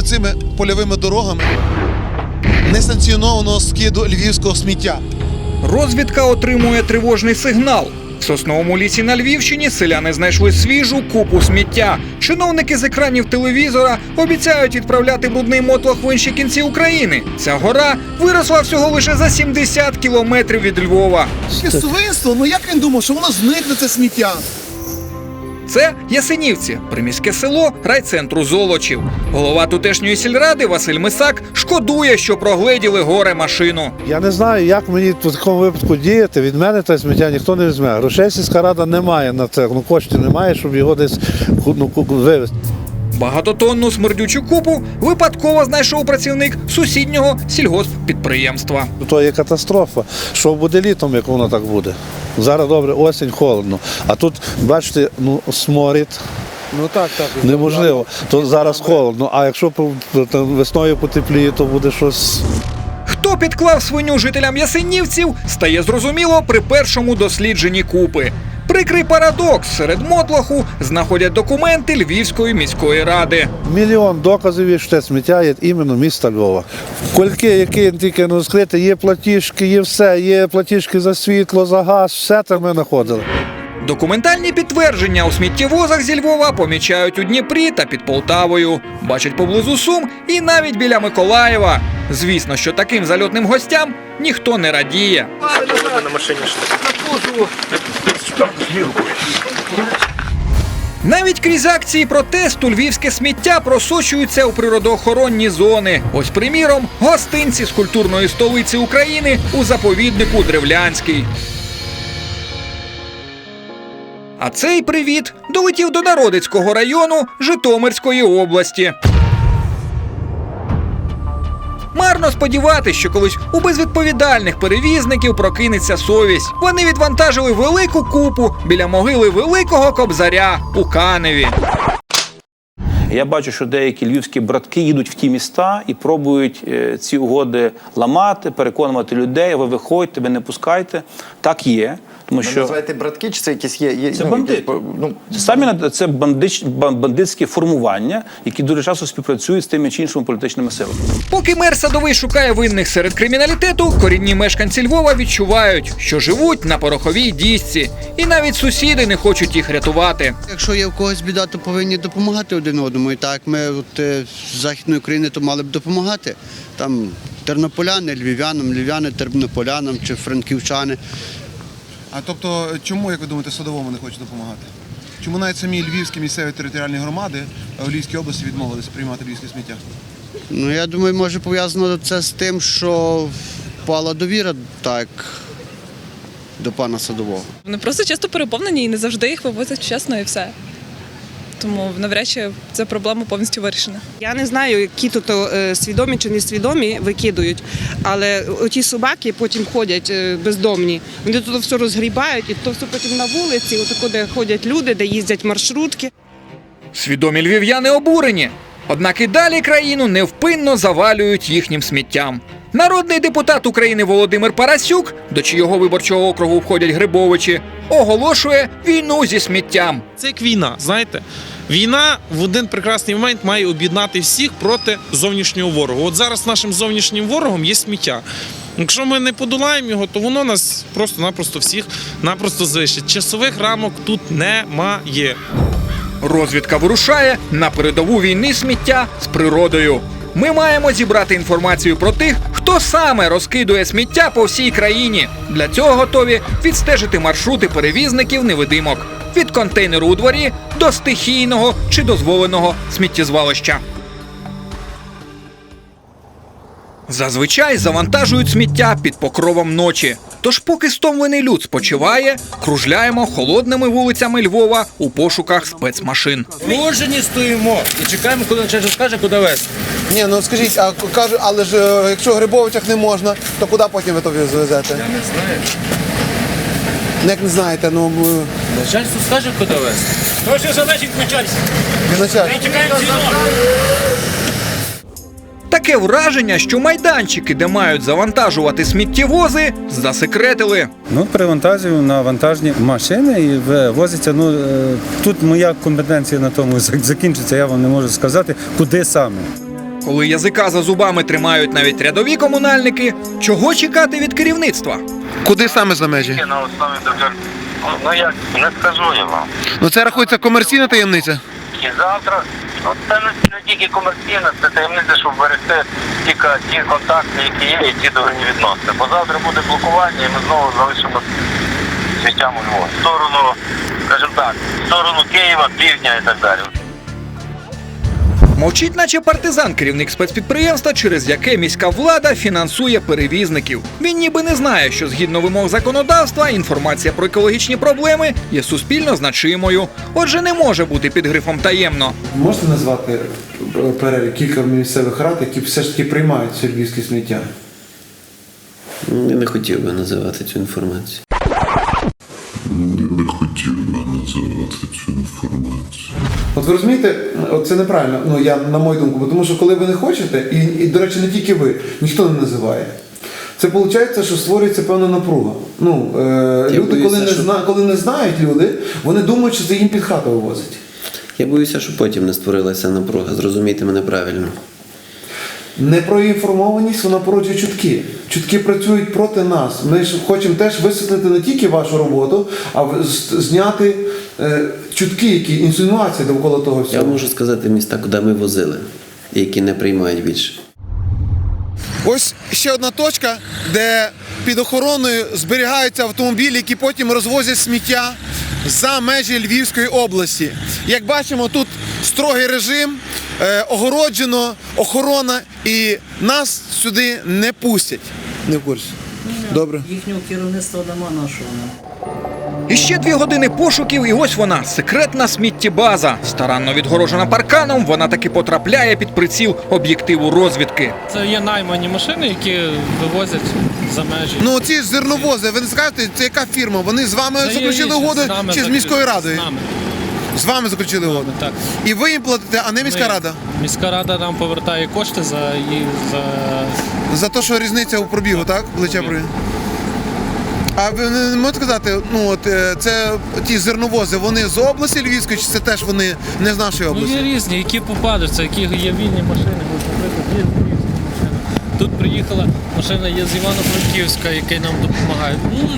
саме цими польовими дорогами несанкціонованого скиду львівського сміття. Розвідка отримує тривожний сигнал. В сосновому лісі на Львівщині селяни знайшли свіжу купу сміття. Чиновники з екранів телевізора обіцяють відправляти брудний мотлох в інші кінці України. Ця гора виросла всього лише за 70 кілометрів від Львова. Свинство, ну як він думав, що воно зникне це сміття? Це Ясенівці, приміське село райцентру Золочів. Голова тутешньої сільради Василь Мисак шкодує, що прогледіли горе машину. Я не знаю, як мені в такому випадку діяти. Від мене те сміття ніхто не візьме. Грошей сільська рада не має на це. Ну коштів немає, щоб його десь ну, ку- вивезти. Багатотонну смердючу купу випадково знайшов працівник сусіднього сільгосппідприємства. То є катастрофа. Що буде літом, як воно так буде? Зараз добре, осінь, холодно. А тут, бачите, ну сморід. Ну так, так. Неможливо. То зараз холодно. А якщо весною потепліє, то буде щось. Хто підклав свиню жителям Ясенівців, стає зрозуміло при першому дослідженні купи. Прикрий парадокс серед мотлоху знаходять документи Львівської міської ради. Мільйон доказів, що це сміття є іменно міста Львова. Кольки, які тільки не розкрити, є платіжки, є все, є платіжки за світло, за газ, все це ми знаходили. Документальні підтвердження у сміттєвозах зі Львова помічають у Дніпрі та під Полтавою. Бачать поблизу Сум і навіть біля Миколаєва. Звісно, що таким зальотним гостям ніхто не радіє. Навіть крізь акції протесту львівське сміття просочується у природоохоронні зони. Ось, приміром, гостинці з культурної столиці України у заповіднику Древлянський. А цей привіт долетів до Народицького району Житомирської області. Марно сподіватися, що колись у безвідповідальних перевізників прокинеться совість. Вони відвантажили велику купу біля могили великого кобзаря у Каневі. Я бачу, що деякі львівські братки їдуть в ті міста і пробують е, ці угоди ламати, переконувати людей. Ви виходьте, ви не пускайте. Так є. Тому що називаєте братки, чи це якісь є? є Це ну, бандити. якісь, ну, самі на- це бандич, бан- бандитські формування, які дуже часто співпрацюють з тими чи іншими політичними силами. Поки мер садовий шукає винних серед криміналітету, корінні мешканці Львова відчувають, що живуть на пороховій дісці, і навіть сусіди не хочуть їх рятувати. Якщо є в когось біда, то повинні допомагати один одному. І так ми от, е, з Західної України то мали б допомагати. Там тернополяни, львів'янам, львів'яни, тернополянам чи франківчани. А тобто, чому, як ви думаєте, Садовому не хоче допомагати? Чому навіть самі львівські місцеві територіальні громади е, в Львівській області відмовились приймати львівське сміття? Ну я думаю, може пов'язано це з тим, що впала довіра так до пана садового. Вони просто часто переповнені і не завжди їх вивозять чесно і все. Тому навряд чи ця проблема повністю вирішена. Я не знаю, які тут е, свідомі чи несвідомі викидують, але оті собаки потім ходять е, бездомні. Вони тут все розгрібають, і то все потім на вулиці, отако, де ходять люди, де їздять маршрутки. Свідомі львів'яни обурені. Однак і далі країну невпинно завалюють їхнім сміттям. Народний депутат України Володимир Парасюк, до чийого виборчого округу входять Грибовичі, оголошує війну зі сміттям. Це як війна, знаєте. Війна в один прекрасний момент має об'єднати всіх проти зовнішнього ворога. От зараз нашим зовнішнім ворогом є сміття. Якщо ми не подолаємо його, то воно нас просто-напросто всіх напросто знищить. Часових рамок тут немає. Розвідка вирушає на передову війни сміття з природою. Ми маємо зібрати інформацію про тих, хто саме розкидує сміття по всій країні. Для цього готові відстежити маршрути перевізників невидимок від контейнеру у дворі до стихійного чи дозволеного сміттєзвалища. Зазвичай завантажують сміття під покровом ночі. Тож, поки стомлений люд спочиває, кружляємо холодними вулицями Львова у пошуках спецмашин. Положені стоїмо і чекаємо, коли начальник скаже, куди вести. Ні, ну скажіть, а кажуть, але ж е, якщо в Грибовичах не можна, то куди потім ви то звезете? Я не знаю. Ну, Як не знаєте, ну Начальство скаже, куди вести. То що залежить від начальства. Чекаємо. Таке враження, що майданчики, де мають завантажувати сміттєвози, засекретили. Ну, перевантажую на вантажні машини і возиться. Ну е, тут моя компетенція на тому зак- закінчиться. Я вам не можу сказати, куди саме. Коли язика за зубами тримають навіть рядові комунальники, чого чекати від керівництва? Куди саме за межі? на основі держав. Ну як не скажу я вам. Ну це рахується комерційна таємниця. І завтра, ну це не, не тільки комерційна, це таємниця, щоб берегти тільки ті контакти, які є, і ті договірні відносини. Бо завтра буде блокування, і ми знову залишимо світям у Львові. В сторону, скажімо так, в сторону Києва, півдня і так далі. Мовчить, наче партизан, керівник спецпідприємства, через яке міська влада фінансує перевізників. Він ніби не знає, що згідно вимог законодавства інформація про екологічні проблеми є суспільно значимою. Отже, не може бути під грифом таємно. Можете назвати е, перелік кілька місцевих рад, які все ж таки приймають сергійське сміття? Я не хотів би називати цю інформацію. Називати цю інформацію. От ви розумієте, от це неправильно, ну я на мою думку, бо тому що коли ви не хочете, і, і до речі, не тільки ви, ніхто не називає. Це виходить, що створюється певна напруга. Ну, е, люди, боюся, коли не, що- зна, коли не знають люди, вони думають, що це їм під хату вивозять. Я боюся, що потім не створилася напруга. Зрозумійте мене правильно. Непроінформованість вона породжує чутки. Чутки працюють проти нас. Ми ж хочемо теж висвітлити не тільки вашу роботу, а зняти чутки, які інсинуації довкола того всього. Я можу сказати міста, куди ми возили, які не приймають більше. Ось ще одна точка, де під охороною зберігаються автомобілі, які потім розвозять сміття за межі Львівської області. Як бачимо, тут строгий режим, е, огороджено, охорона, і нас сюди не пустять. Не в курсі. Добре. Їхнього керівництва нема нашого. І ще дві години пошуків, і ось вона секретна сміттєбаза. Старанно відгорожена парканом, вона таки потрапляє під приціл об'єктиву розвідки. Це є наймані машини, які вивозять за межі. Ну ці зерновози, ви не скажете, це яка фірма? Вони з вами Це заключили є угоду з нами чи з міською радою? З нами. З вами заключили угоду. Так. І ви їм платите, а не міська Ми- рада. Міська рада нам повертає кошти за і за За те, що різниця у пробігу, так? Плече пробігу. А ви не можете сказати, ну от е, це ті зерновози, вони з області Львівської, чи це теж вони не з нашої ну, області? є різні, які попадуться, які є вільні машини. Наприклад, є львівська машина. Тут приїхала машина, є з Івано-Франківська, який нам допомагає. Ну,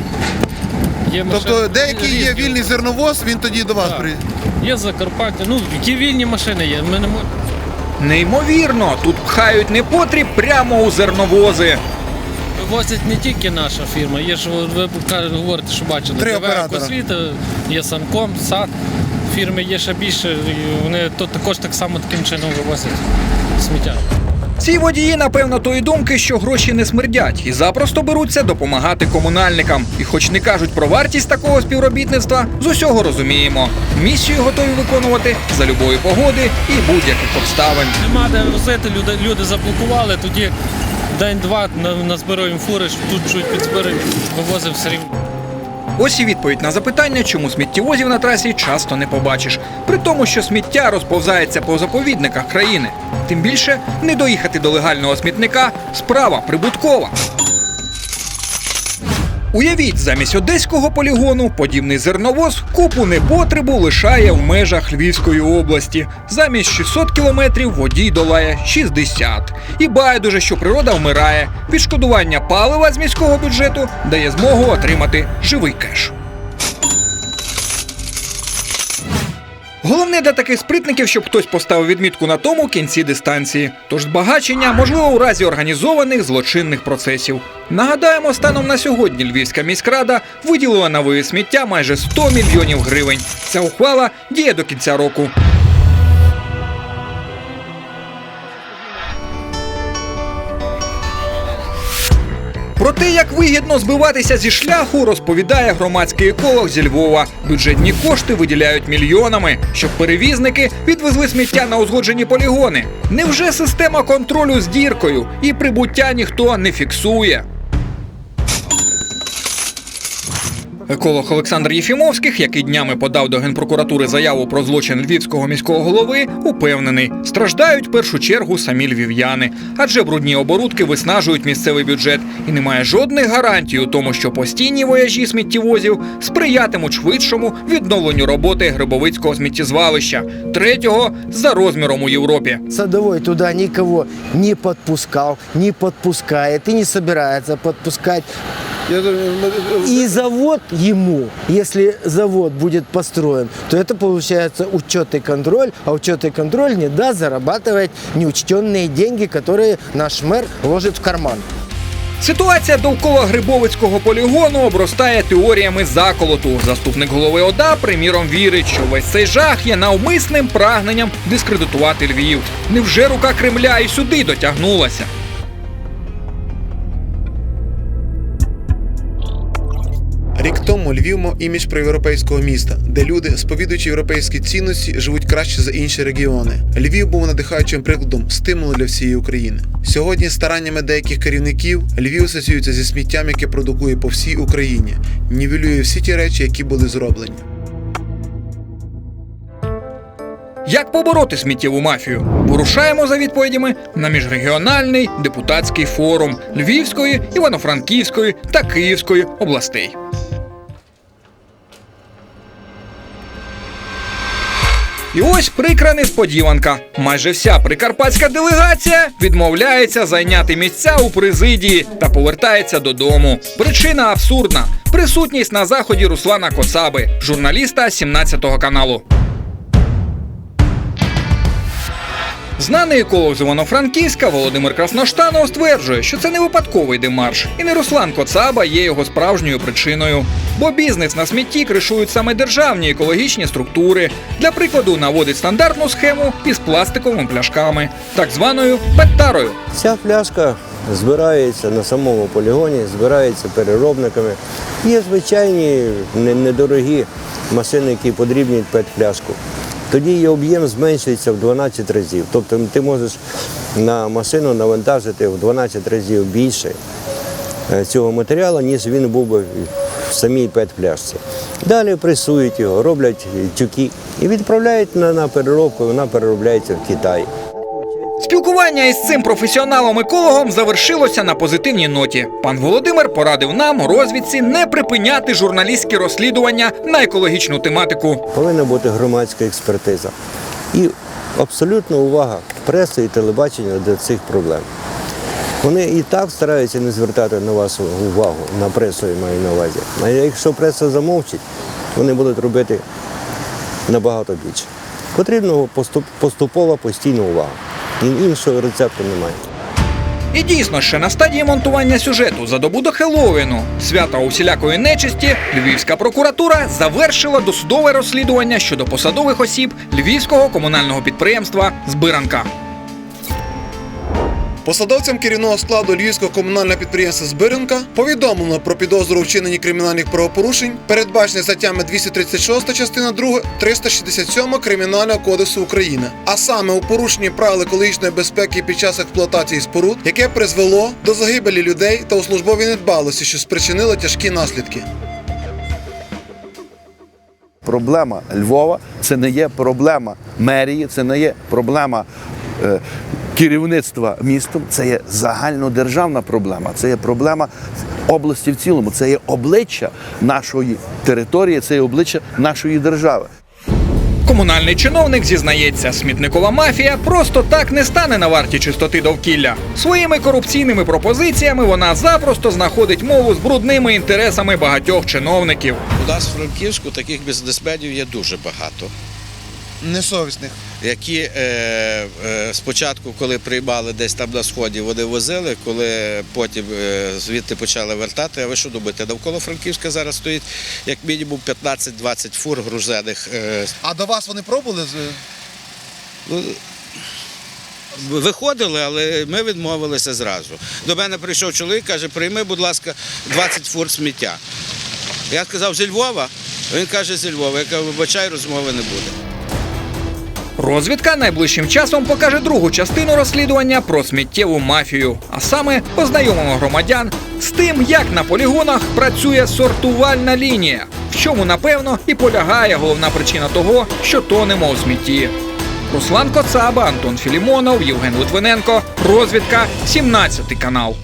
є машини, Тобто деякий є різні. вільний зерновоз, він тоді до вас Так. приїде. Є Закарпаття, ну які вільні машини є. Ми не можемо. Неймовірно, тут пхають непотріб прямо у зерновози. Вивозять не тільки наша фірма, є ж ви говорите, що бачили. Три ДВ. «Екосвіт», є Санком, САД. Фірми є ще більше, і вони то також так само таким чином вивозять сміття. Ці водії, напевно, тої думки, що гроші не смердять, і запросто беруться допомагати комунальникам. І хоч не кажуть про вартість такого співробітництва, з усього розуміємо. Місію готові виконувати за любої погоди і будь-яких обставин. Нема де возити, люди, люди заблокували, тоді день-два на- назбираємо фури, тут чуть підзбираємо, вивозимо все рівно. Ось і відповідь на запитання, чому сміттєвозів на трасі часто не побачиш. При тому, що сміття розповзається по заповідниках країни. Тим більше не доїхати до легального смітника справа прибуткова. Уявіть, замість одеського полігону подібний зерновоз купу непотребу лишає в межах Львівської області. Замість 600 кілометрів водій долає 60. І байдуже, що природа вмирає. Відшкодування палива з міського бюджету дає змогу отримати живий кеш. Головне для таких спритників, щоб хтось поставив відмітку на тому кінці дистанції. Тож збагачення можливо у разі організованих злочинних процесів. Нагадаємо, станом на сьогодні Львівська міськрада виділила вивіз сміття майже 100 мільйонів гривень. Ця ухвала діє до кінця року. Про те, як вигідно збиватися зі шляху, розповідає громадський еколог зі Львова. Бюджетні кошти виділяють мільйонами, щоб перевізники відвезли сміття на узгоджені полігони. Невже система контролю з діркою і прибуття ніхто не фіксує? Еколог Олександр Єфімовських, який днями подав до генпрокуратури заяву про злочин львівського міського голови, упевнений, страждають в першу чергу самі львів'яни, адже брудні оборудки виснажують місцевий бюджет, і немає жодних гарантій у тому, що постійні вояжі сміттєвозів сприятимуть швидшому відновленню роботи Грибовицького сміттєзвалища, третього за розміром у Європі. Садовой туда никого не подпускал, не подпускает и не собирается подпускать. И завод ему, если завод будет построен, то это получается учет и контроль, а учет и контроль не даст зарабатывать неучтенные деньги, которые наш мэр ложит в карман. Ситуація довкола Грибовицького полігону обростає теоріями заколоту. Заступник голови ОДА, приміром, вірить, що весь цей жах є навмисним прагненням дискредитувати Львів. Невже рука Кремля і сюди дотягнулася? Тому Львів мав імідж проєвропейського міста, де люди, сповідуючи європейські цінності, живуть краще за інші регіони. Львів був надихаючим прикладом стимулу для всієї України. Сьогодні стараннями деяких керівників Львів асоціюється зі сміттям, яке продукує по всій Україні, нівелює всі ті речі, які були зроблені. Як побороти сміттєву мафію? Вирушаємо за відповідями на міжрегіональний депутатський форум Львівської, Івано-Франківської та Київської областей. І ось прикра несподіванка. Майже вся прикарпатська делегація відмовляється зайняти місця у президії та повертається додому. Причина абсурдна: присутність на заході Руслана Коцаби, журналіста 17 каналу. Знаний еколог з Івано-Франківська Володимир Красноштанов стверджує, що це не випадковий демарш, і не Руслан Коцаба є його справжньою причиною. Бо бізнес на смітті кришують саме державні екологічні структури. Для прикладу, наводить стандартну схему із пластиковими пляшками, так званою петтарою. Ця пляшка збирається на самому полігоні, збирається переробниками. Є звичайні недорогі машини, які подрібнюють пет-пляшку. Тоді її об'єм зменшується в 12 разів. Тобто ти можеш на машину навантажити в 12 разів більше е, цього матеріалу, ніж він був би в самій пет-пляшці. Далі пресують його, роблять тюки і відправляють на, переробку, вона переробляється в Китаї. Спілкування із цим професіоналом-екологом завершилося на позитивній ноті. Пан Володимир порадив нам розвідці не припиняти журналістські розслідування на екологічну тематику. Повинна бути громадська експертиза і абсолютна увага преси і телебачення до цих проблем. Вони і так стараються не звертати на вас увагу, на пресу я маю на увазі. А якщо преса замовчить, вони будуть робити набагато більше. Потрібна поступова постійна увага. І іншого рецепту немає. І дійсно, ще на стадії монтування сюжету за добу до Хеллоуіну, свята усілякої нечисті, Львівська прокуратура завершила досудове розслідування щодо посадових осіб Львівського комунального підприємства Збиранка. Посадовцям керівного складу Львівського комунального підприємства Збиренка повідомлено про підозру у вчиненні кримінальних правопорушень, передбачених статтями 236 частина 2, 367 Кримінального кодексу України, а саме у порушенні правил екологічної безпеки під час експлуатації споруд, яке призвело до загибелі людей та у службовій недбалості, що спричинило тяжкі наслідки. Проблема Львова це не є проблема мерії, це не є проблема керівництва містом, це є загальнодержавна проблема, це є проблема області в цілому, це є обличчя нашої території, це є обличчя нашої держави. Комунальний чиновник зізнається, смітникова мафія просто так не стане на варті чистоти довкілля. Своїми корупційними пропозиціями вона запросто знаходить мову з брудними інтересами багатьох чиновників. У нас в Франківську таких бізнесменів є дуже багато. Несовісних. Які е, е, спочатку, коли приймали десь там на сході, вони возили, коли потім е, звідти почали вертати. А ви що думаєте, навколо Франківська зараз стоїть як мінімум 15-20 фур грузених. Е, А до вас вони пробували? ну, Виходили, але ми відмовилися зразу. До мене прийшов чоловік, каже, прийми, будь ласка, 20 фур сміття. Я сказав, зі Львова? Він каже, зі Львова. Я кажу, вибачай, розмови не буде. Розвідка найближчим часом покаже другу частину розслідування про сміттєву мафію, а саме познайомимо громадян з тим, як на полігонах працює сортувальна лінія, в чому напевно і полягає головна причина того, що тонемо у смітті. Руслан Коцаба, Антон Філімонов, Євген Литвиненко. Розвідка 17 канал.